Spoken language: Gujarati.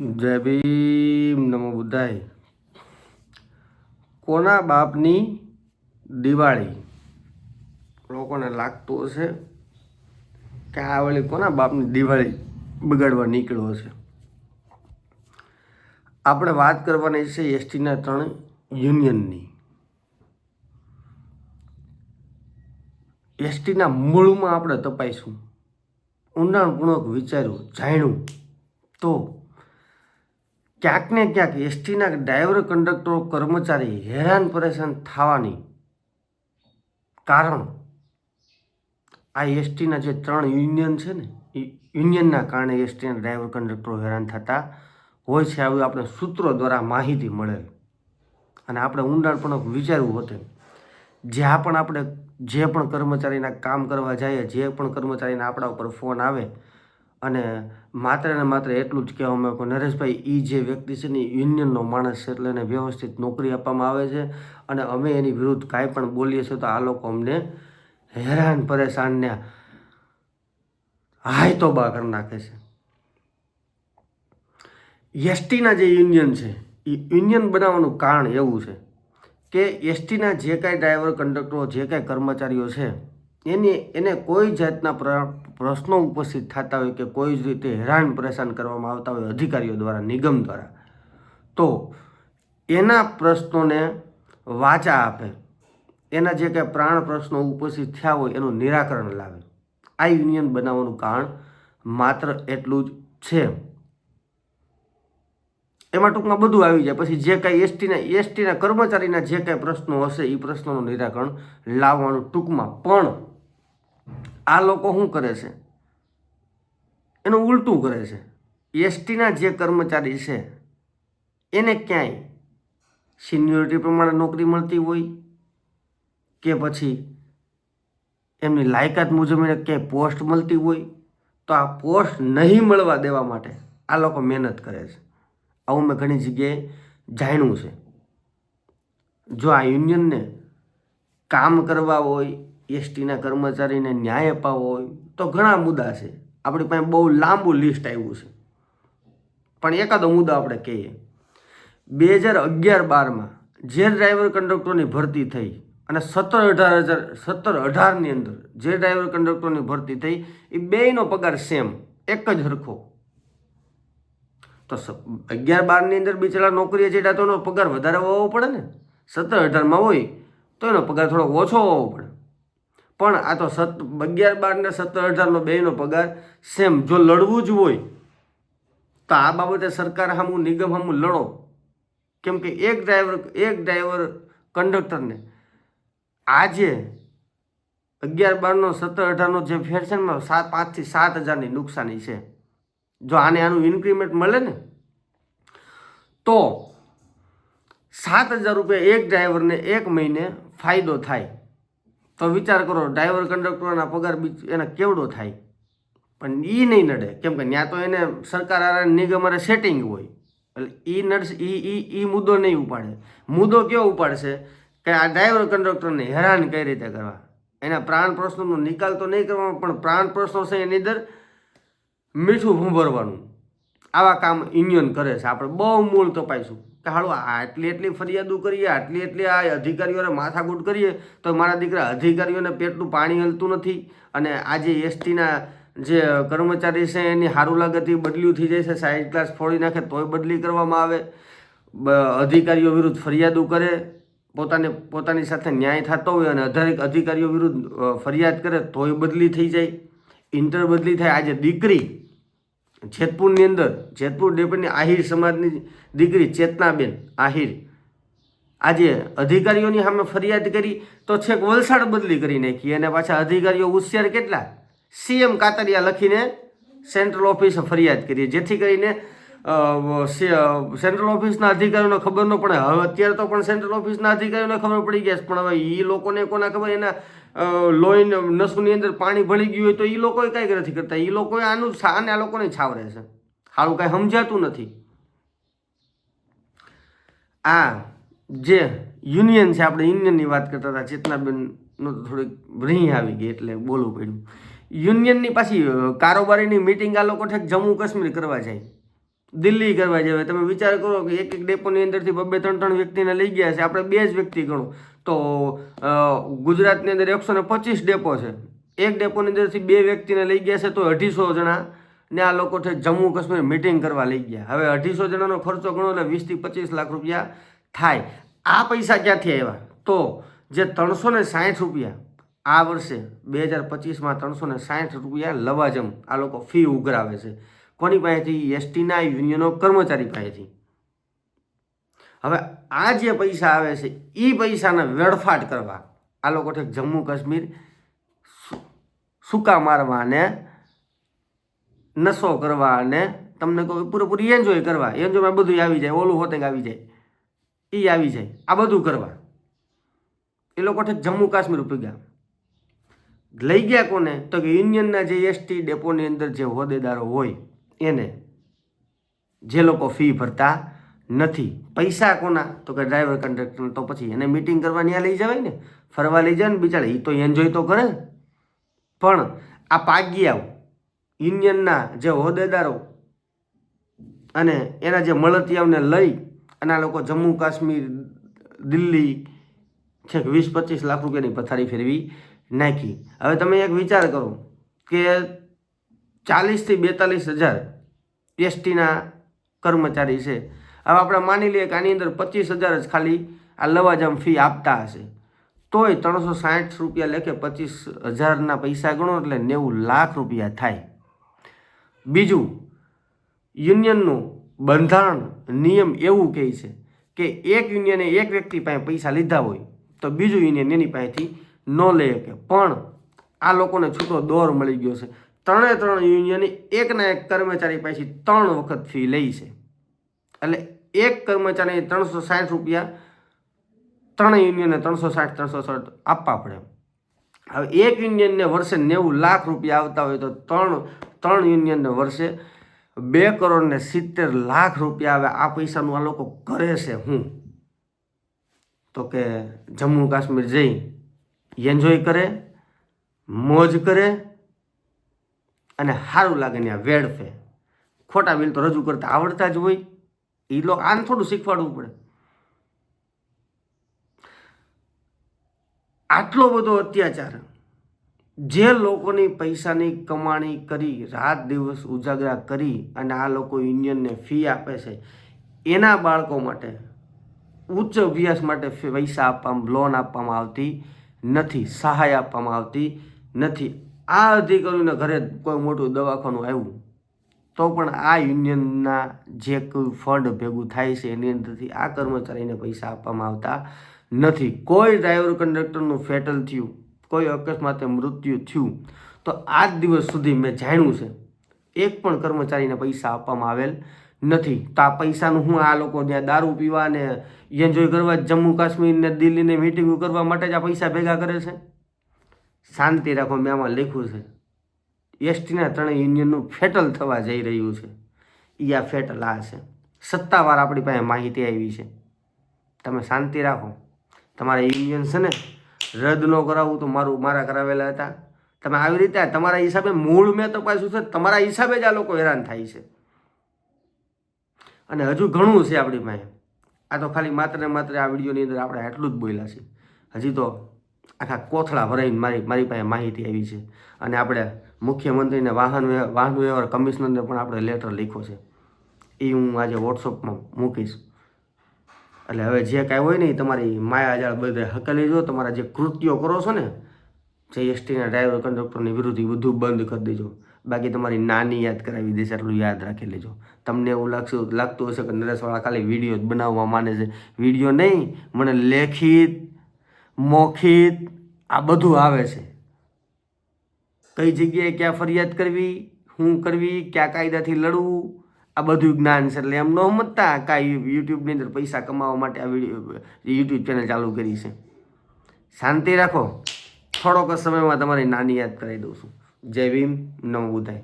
જય ભીમ નમો બુદ્ધાય. કોના બાપની દિવાળી? લોકોને લાગતું હશે કે આ વળી કોના બાપની દિવાળી બગાડવા નીકળ્યો છે આપણે વાત કરવાની છે એસટીના ત્રણ યુનિયનની. એસટીના મૂળમાં આપણે તપાઈશું. ઊંડાણપૂર્વક વિચાર્યું, જાણ્યું. તો ક્યાંક ને ક્યાંક એસટીના ડ્રાઈવર, કંડક્ટરો, કર્મચારી હેરાન પરેશાન થવાની કારણ આ એસટીના જે ત્રણ યુનિયન છે ને યુનિયનના કારણે એસટીના ડ્રાઈવર, કંડક્ટરો હેરાન થતા હોય છે. આવી આપણે સૂત્રો દ્વારા માહિતી મળેલ. અને આપણે ઊંડાણપૂર્વક વિચારવું હોતે જ્યાં પણ આપણે જે પણ કર્મચારીના કામ કરવા જઈએ, જે પણ કર્મચારીના આપણા ઉપર ફોન આવે અને માત્ર ને માત્ર એટલું જ કહેવામાં આવે કે નરેશભાઈ એ જે વ્યક્તિ છે ને યુનિયનનો માણસ છે એટલે એને વ્યવસ્થિત નોકરી આપવામાં આવે છે અને અમે એની વિરુદ્ધ કાંઈ પણ બોલીએ છીએ તો આ લોકો અમને હેરાન પરેશાનને હાય તોબા કરી નાખે છે. એસટીના જે યુનિયન છે એ યુનિયન બનાવવાનું કારણ એવું છે કે એસટીના જે કાંઈ ડ્રાઈવર, કંડક્ટરો, જે કાંઈ કર્મચારીઓ છે, એની, એને કોઈ જાતના પ્રશ્નો ઉપસ્થિત થતા હોય કે કોઈ જ રીતે હેરાન પરેશાન કરવામાં આવતા હોય અધિકારીઓ દ્વારા, નિગમ દ્વારા, તો એના પ્રશ્નોને વાચા આપે. એના જે કાંઈ પ્રાણ પ્રશ્નો ઉપસ્થિત થયા હોય એનું નિરાકરણ લાવે. આ યુનિયન બનાવવાનું કારણ માત્ર એટલું જ છે. એમાં ટૂંકમાં બધું આવી જાય. પછી જે કાંઈ એસટીના એસટીના કર્મચારીના જે કાંઈ પ્રશ્નો હશે એ પ્રશ્નોનું નિરાકરણ લાવવાનું ટૂંકમાં. પણ આ લોકો શું કરે છે? એનું ઉલટું કરે છે. એસટીના જે કર્મચારી છે, એને ક્યાંય સિનિયોરિટી પ્રમાણે નોકરી મળતી હોય કે પછી એમની લાયકાત મુજબ એને ક્યાંય પોસ્ટ મળતી હોય, તો આ પોસ્ટ નહીં મળવા દેવા માટે આ લોકો મહેનત કરે છે. આવું મેં ઘણી જગ્યાએ જાણ્યું છે. જો આ યુનિયનને કામ કરવા હોય એસટીના કર્મચારીને ન્યાય અપાવવો હોય તો ઘણા મુદ્દા છે. આપણી પાસે બહુ લાંબુ લિસ્ટ આવ્યું છે. પણ એકાદો મુદ્દો આપણે કહીએ. બે હજાર અગિયાર બારમાં જે ડ્રાઈવર કંડક્ટરની ભરતી થઈ અને સત્તર અઢાર હજાર, સત્તર અઢારની અંદર જે ડ્રાઈવર કંડક્ટરની ભરતી થઈ. એ બેયનો પગાર સેમ, એક જ હરખો. તો અગિયાર બારની અંદર બિચારા નોકરીએ જેટા તો એનો પગાર વધારે હોવો પડે ને? સત્તર અઢારમાં હોય તો એનો પગાર થોડો ઓછો હોવો પડે. પણ આ તો સત, અગિયાર બાર ને સત્તર અઢારનો બેનો પગાર, સેમ, જો લડવું જ હોય, તો આ બાબતે સરકાર સામું નિગમ સામું લડો. કેમ કે એક ડ્રાઈવર એક ડ્રાઈવર કંડક્ટરને આજે અગિયાર બારનો સત્તર અઢારનો જે ફેર છે ને સાત પાંચથી સાત હજારની નુકસાની છે. જો આને આનું ઇન્ક્રીમેન્ટ મળે ને, તો સાત હજાર રૂપિયા એક ડ્રાઈવરને એક મહિને ફાયદો થાય. તો વિચાર કરો ડ્રાઈવર કંડક્ટરના પગાર એને કેવડો થાય? પણ એ નહીં નડે. કેમ કે ત્યાં તો એને સરકાર આ નિગમ અરે સેટિંગ હોય. એટલે એ નડશે એ એ એ મુદ્દો નહીં ઉપાડે. મુદ્દો કયો ઉપાડશે? કે આ ડ્રાઈવર કંડક્ટરને હેરાન કઈ રીતે કરવા? એના પ્રાણ પ્રશ્નોનો નિકાલ તો નહીં કરવાનો, પણ પ્રાણ પ્રશ્નો છે એની અંદર મીઠું ભૂંભરવાનું. આવા કામ યુનિયન કરે છે. આપણે બહુ મૂળ તપાઈશું. કે હાલો આટલી એટલી ફરિયાદો કરીએ, આટલી એટલી આ અધિકારીઓને માથાકૂટ કરીએ, તો મારા દીકરા અધિકારીઓને પેટનું પાણી હલતું નથી અને આજે એસટીના જે કર્મચારી છે એની સારું લાગતી બદલ્યું થઈ જાય છે સાઈડ ક્લાસ ફોડી નાખે તોય બદલી કરવામાં આવે. અધિકારીઓ વિરુદ્ધ ફરિયાદો કરે, પોતાને, પોતાની સાથે ન્યાય થતો હોય અને અધારે, અધિકારીઓ વિરુદ્ધ ફરિયાદ કરે તોય બદલી થઈ જાય. ઇન્ટર બદલી થાય. આજે દીકરી જેતપુરની અંદર, જેતપુર ડેપોની આહિર સમાજની દીકરી ચેતનાબેન આહિર. આજે અધિકારીઓની સામે ફરિયાદ કરી, તો છેક વલસાડ બદલી કરી નાખી અને પાછા અધિકારીઓ હોશિયાર કેટલા? સીએમ કાતરિયા લખીને સેન્ટ્રલ ઓફિસે ફરિયાદ કરી, જેથી કરીને સેન્ટ્રલ ઓફિસના અધિકારીઓને ખબર ન પડે. હવે અત્યારે તો પણ સેન્ટ્રલ ઓફિસના અધિકારીઓને ખબર પડી ગયા છે. પણ હવે એ લોકોને કોના ખબર? એના લોહીને, નસુની અંદર પાણી ભળી ગયું હોય તો એ લોકોએ કાંઈક નથી કરતા. એ લોકોએ આનું આને આ લોકોને છાવરે છે. સારું કાંઈ સમજાતું નથી. આ જે યુનિયન છે, આપણે યુનિયનની વાત કરતા હતા. ચેતનાબેનનો થોડીક રીહ આવી ગઈ એટલે બોલવું પડ્યું. યુનિયનની પાછી કારોબારીની મિટિંગ આ લોકો ઠેક જમ્મુ કાશ્મીર કરવા જાય. દિલ્હી કરવા જવાય તમે વિચાર કરો કે એક એક ડેપોની અંદરથી બબે ત્રણ ત્રણ વ્યક્તિને લઈ ગયા છે. આપણે બે જ વ્યક્તિ ગણો. તો ગુજરાતની અંદર એકસો ને પચીસ ડેપો છે. એક ડેપોની અંદરથી બે વ્યક્તિને લઈ ગયા છે તો અઢીસો જણા ને આ લોકો છે જમ્મુ કાશ્મીર મિટિંગ કરવા લઈ ગયા. હવે અઢીસો જણાનો ખર્ચો ગણો એટલે વીસથી પચીસ લાખ રૂપિયા થાય. આ પૈસા ક્યાંથી આવ્યા? તો, જે ત્રણસો ને સાઠ રૂપિયા આ વર્ષે બે હજાર પચીસમાં ત્રણસો ને સાઠ રૂપિયા લવાજમ આ લોકો ફી ઉઘરાવે છે. કોની પાસેથી? એસટીના યુનિયનો કર્મચારી પાસેથી. હવે આ જે પૈસા આવે છે એ પૈસાને વેડફાટ કરવા. આ લોકો ઠેક જમ્મુ કાશ્મીર સૂકા મારવા અને નશો કરવા અને તમને કહું પૂરેપૂરી એન્જોય કરવા. એન્જોયમાં બધું આવી જાય, ઓલું હોતે આવી જાય. એ આવી જાય. આ બધું કરવા. એ લોકો ઠેક જમ્મુ કાશ્મીર ગયા. લઈ ગયા કોને? તો કે યુનિયનના જે એસટી ડેપોની અંદર જે હોદ્દેદારો હોય એને જે લોકો ફી ભરતા નથી. પૈસા કોના? તો કે ડ્રાઈવર કંડક્ટર તો પછી એને મિટિંગ કરવા ત્યાં લઈ જવાય ને? ફરવા લઈ જાય ને બિચારા એ તો એન્જોય તો કરે. પણ આ પાગિયાઓ યુનિયનના જે હોદ્દેદારો અને એના જે મળતિયાઓને લઈ અને આ લોકો જમ્મુ કાશ્મીર, દિલ્હી, છેક વીસ પચીસ લાખ રૂપિયાની પથારી ફેરવી નાખી. હવે તમે એક વિચાર કરો કે ચાલીસથી બેતાલીસ હજાર એસટીના કર્મચારી છે. હવે આપણે માની લઈએ કે આની અંદર પચીસ હજાર જ ખાલી આ લવાજમ ફી આપતા હશે. તોય ત્રણસો સાઠ રૂપિયા લેખે પચીસ હજારના પૈસા ગણો એટલે નેવું લાખ રૂપિયા થાય. બીજું, યુનિયનનું બંધારણ નિયમ એવું કહે છે કે એક યુનિયને એક વ્યક્તિ પાસે પૈસા લીધા હોય તો બીજું યુનિયન એની પાસેથી ન લઈ શકે. પણ આ લોકોને છૂટો દોર મળી ગયો છે. ત્રણે ત્રણ યુનિયને એકના એક કર્મચારી પાસેથી ત્રણ વખત ફી લે છે. એટલે એક કર્મચારી ત્રણસો સાઠ રૂપિયા, ત્રણ યુનિયનને ત્રણસો સાઠ ત્રણસો સાઠ આપવા પડે. હવે એક યુનિયનને વર્ષે નેવું લાખ રૂપિયા આવતા હોય તો ત્રણ ત્રણ યુનિયનને વર્ષે બે કરોડ ને સિત્તેર લાખ રૂપિયા આવે. આ પૈસાનું આ લોકો કરે છે હું? તો કે જમ્મુ કાશ્મીર જઈ એન્જોય કરે, મોજ કરે અને સારું લાગે ને વેડફે ખોટા બિલ તો રજૂ કરતા આવડતા જ હોય. એ લોકો આને થોડું શીખવાડવું પડે. આટલો બધો અત્યાચાર. જે લોકોની પૈસાની કમાણી કરી, રાત દિવસ ઉજાગરા કરી અને આ લોકો યુનિયનને ફી આપે છે, એના બાળકો માટે, ઉચ્ચ અભ્યાસ માટે પૈસા આપવામાં લોન આપવામાં આવતી નથી, સહાય આપવામાં આવતી નથી. આ અધિકારીઓને ઘરે કોઈ મોટું દવાખાનું આવ્યું, તો પણ આ યુનિયનના જે કોઈ ફંડ ભેગું થાય છે એની અંદરથી આ કર્મચારીને પૈસા આપવામાં આવતા નથી. કોઈ ડ્રાઈવર કંડક્ટરનું ફેટલ થયું, કોઈ અકસ્માતે મૃત્યુ થયું, તો આજ દિવસ સુધી મેં જાણ્યું છે, એક પણ કર્મચારીને પૈસા આપવામાં આવેલ નથી. તો આ પૈસાનું હું આ લોકો ત્યાં દારૂ પીવા ને એન્જોય કરવા જમ્મુ કાશ્મીર ને દિલ્હીને મિટિંગો કરવા માટે જ આ પૈસા ભેગા કરે છે? શાંતિ રાખો મેં આમાં લખ્યું છે. એસટીના ત્રણેય યુનિયનનું ફેટલ થવા જઈ રહ્યું છે. એ આ ફેટલ આ છે. સત્તાવાર આપણી પાસે માહિતી આવી છે. તમે શાંતિ રાખો. તમારા યુનિયન છે ને, રદ ન કરાવવું તો મારું, મારા કરાવેલા હતા. તમે આવી રીતે તમારા હિસાબે મૂળ મેં તો પાછું છે, તમારા હિસાબે જ આ લોકો હેરાન થાય છે. અને હજુ ઘણું છે આપણી પાસે. આ તો ખાલી માત્ર ને માત્ર આ વિડીયોની અંદર આપણે આટલું જ બોલ્યા છે હજી તો આખા કોથળા ભરાઈને મારી મારી પાસે માહિતી આવી છે. અને આપણે મુખ્યમંત્રીને વાહન વાહન વ્યવહાર કમિશનરને પણ આપણે લેટર લખ્યો છે. એ હું આજે વોટ્સઅપમાં મૂકીશ. એટલે હવે જે કાંઈ હોય ને એ તમારી માયાજાળ બધે હકેલી જો, તમારા જે કૃત્યો કરો છો ને, જે એસટીના ડ્રાઈવર કંડક્ટરની વિરુદ્ધ એ બધું બંધ કરી દેજો. બાકી તમારી નાની યાદ કરાવી દેશે એટલું યાદ રાખી લેજો. તમને એવું લાગશે, લાગતું હશે કે નરેશવાળા ખાલી વીડિયો જ બનાવવા માને છે. વીડિયો નહીં, મને લેખિત મૌખિત આ બધું આવે છે. કઈ જગ્યાએ ક્યાં ફરિયાદ કરવી, શું કરવી, ક્યાં કાયદાથી લડવું, આ બધું જ્ઞાન છે. એટલે એમ ન સમજતા કાંઈ યુટ્યુબની અંદર પૈસા કમાવા માટે આ વીડિયો યુટ્યુબ ચેનલ ચાલુ કરી છે. શાંતિ રાખો. થોડોક સમયમાં તમારી નાની યાદ કરાવી દઉં છું. જય ભીમ નવ બુધાય